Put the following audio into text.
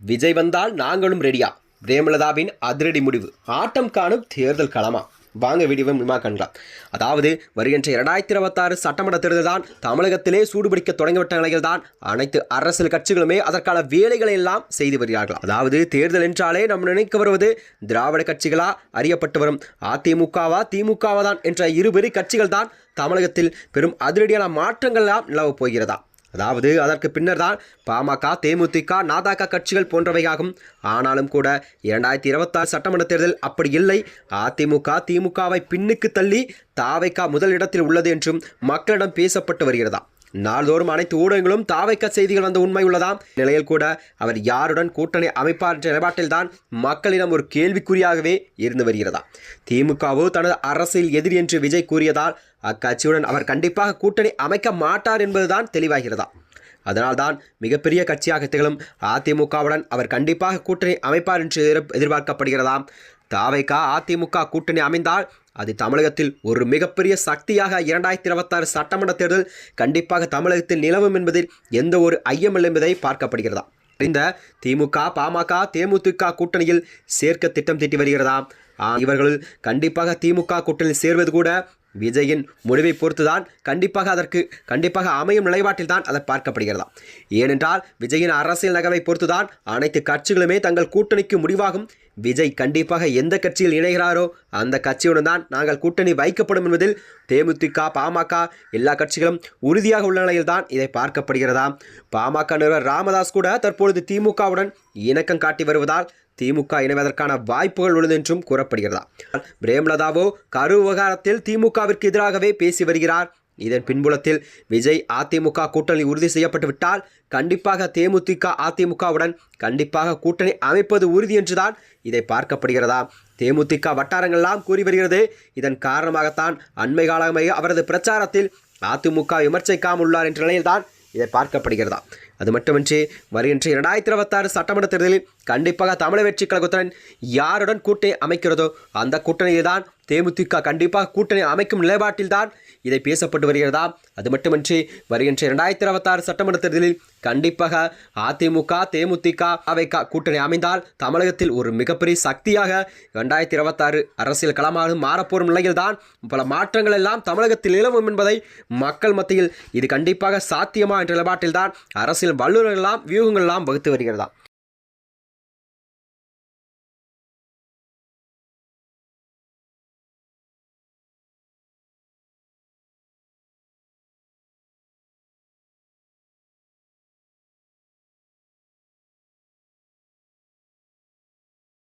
விஜய் வந்தால் நாங்களும் ரெடியா பிரேமலதாவின் அதிரடி முடிவு. ஆட்டம் காணும் தேர்தல் களமா? வாங்க வீடியோவை முழுமா காணலாம் அதாவது வருகின்ற இரண்டாயிரத்தி இருபத்தாறு சட்டமன்ற தேர்தல் தான் தமிழகத்திலே சூடுபிடிக்க தொடங்கிவிட்ட நிலையில் தான் அனைத்து அரசியல் கட்சிகளுமே அதற்கான வேலைகளை எல்லாம் செய்து வருகிறார்கள். அதாவது தேர்தல் என்றாலே நம் நினைக்க வருவது திராவிட கட்சிகளா அறியப்பட்டு வரும் அதிமுகவா திமுகவா தான் என்ற இருபெரு கட்சிகள் தான் தமிழகத்தில் பெரும் அதிரடியான மாற்றங்கள் எல்லாம் நிலவப் போகிறதா? அதாவது அதற்கு பின்னர் தான் பாமக தேமுதிக நாதாக கட்சிகள் போன்றவையாகும். ஆனாலும் கூட இரண்டாயிரத்தி இருபத்தாறு சட்டமன்ற தேர்தல் அப்படி இல்லை. அதிமுக திமுகவை பின்னுக்கு தள்ளி தாவைக்கா முதல் இடத்தில் உள்ளது என்றும் மக்களிடம் பேசப்பட்டு வருகிறதா? நாள்தோறும் அனைத்து ஊடகங்களும் தாவைக்க செய்திகள் வந்த உண்மை உள்ளதாம். நிலையில் கூட அவர் யாருடன் கூட்டணி அமைப்பார் என்ற நிலைப்பாட்டில்தான் மக்களிடம் ஒரு கேள்விக்குறியாகவே இருந்து வருகிறதா திமுகவோ தனது அரசியல் எதிரி என்று விஜய் கூறியதால் அக்கட்சியுடன் அவர் கண்டிப்பாக கூட்டணி அமைக்க மாட்டார் என்பதுதான் தெளிவாகிறதா அதனால்தான் மிகப்பெரிய கட்சியாக திகழும் அதிமுகவுடன் அவர் கண்டிப்பாக கூட்டணி அமைப்பார் என்று எதிர்- எதிர்பார்க்கப்படுகிறதாம். தாவைக்கா அதிமுக கூட்டணி அமைந்தால் அது தமிழகத்தில் ஒரு மிகப்பெரிய சக்தியாக இரண்டாயிரத்தி இருபத்தாறு சட்டமன்ற தேர்தல் கண்டிப்பாக தமிழகத்தில் நிலவும் என்பதில் எந்த ஒரு ஐயமில்லை என்பதை பார்க்கப்படுகிறதா? இந்த திமுக பாமக தேமுதிக கூட்டணியில் சேர்க்க திட்டம் தீட்டி வருகிறதா? இவர்கள் கண்டிப்பாக திமுக கூட்டணியில் சேர்வது கூட விஜயின் முடிவை பொறுத்துதான் கண்டிப்பாக அதற்கு கண்டிப்பாக அமையும் நிலைப்பாட்டில் தான் அதை பார்க்கப்படுகிறதா? ஏனென்றால் விஜயின் அரசியல் நகர்வை பொறுத்துதான் அனைத்து கட்சிகளுமே தங்கள் கூட்டணிக்கு முடிவாகும். விஜய் கண்டிப்பாக எந்த கட்சியில் இணைகிறாரோ அந்த கட்சியுடன் தான் நாங்கள் கூட்டணி வைக்கப்படும் என்பதில் தேமுதிக பாமக எல்லா கட்சிகளும் உறுதியாக உள்ள நிலையில் தான் இதை பார்க்கப்படுகிறதா? பாமக நிறுவனர் ராமதாஸ் கூட தற்பொழுது திமுகவுடன் இணக்கம் காட்டி வருவதால் திமுக இணைவதற்கான வாய்ப்புகள் உள்ளது என்றும் கூறப்படுகிறதா? பிரேம்லதாவோ கரு விவகாரத்தில் திமுகவிற்கு எதிராகவே பேசி வருகிறார். இதன் பின்புலத்தில் விஜய் அதிமுக கூட்டணி உறுதி செய்யப்பட்டு விட்டால் கண்டிப்பாக தேமுதிக அதிமுகவுடன் கண்டிப்பாக கூட்டணி அமைப்பது உறுதி என்றுதான் இதை பார்க்கப்படுகிறதா? தேமுதிக வட்டாரங்கள்லாம் கூறி வருகிறது. இதன் காரணமாகத்தான் அண்மை காலமாக அவரது பிரச்சாரத்தில் அதிமுக விமர்சிக்காமல் உள்ளார் என்ற நிலையில்தான் இதை பார்க்கப்படுகிறதா? அது மட்டுமின்றி வருகின்ற இரண்டாயிரத்தி இருபத்தாறு சட்டமன்ற தேர்தலில் கண்டிப்பாக தமிழக வெற்றி கழகத்துடன் யாருடன் கூட்டணி அமைக்கிறதோ அந்த கூட்டணியில் தான் தேமுதிக கண்டிப்பாக கூட்டணி அமைக்கும் நிலைப்பாட்டில்தான் இதை பேசப்பட்டு வருகிறதா? அது மட்டுமின்றி வருகின்ற இரண்டாயிரத்தி இருபத்தாறு சட்டமன்ற தேர்தலில் கண்டிப்பாக அதிமுக தேமுதிக அவைக்க கூட்டணி அமைந்தால் தமிழகத்தில் ஒரு மிகப்பெரிய சக்தியாக இரண்டாயிரத்தி இருபத்தாறு அரசியல் களமாக மாறப்போகும் நிலையில்தான் பல மாற்றங்கள் எல்லாம் தமிழகத்தில் நிலவும் என்பதை மக்கள் மத்தியில் இது கண்டிப்பாக சாத்தியமா என்ற நிலைப்பாட்டில்தான் அரசியல் வல்லுநர்கள் எல்லாம் வகுத்து வருகிறதா?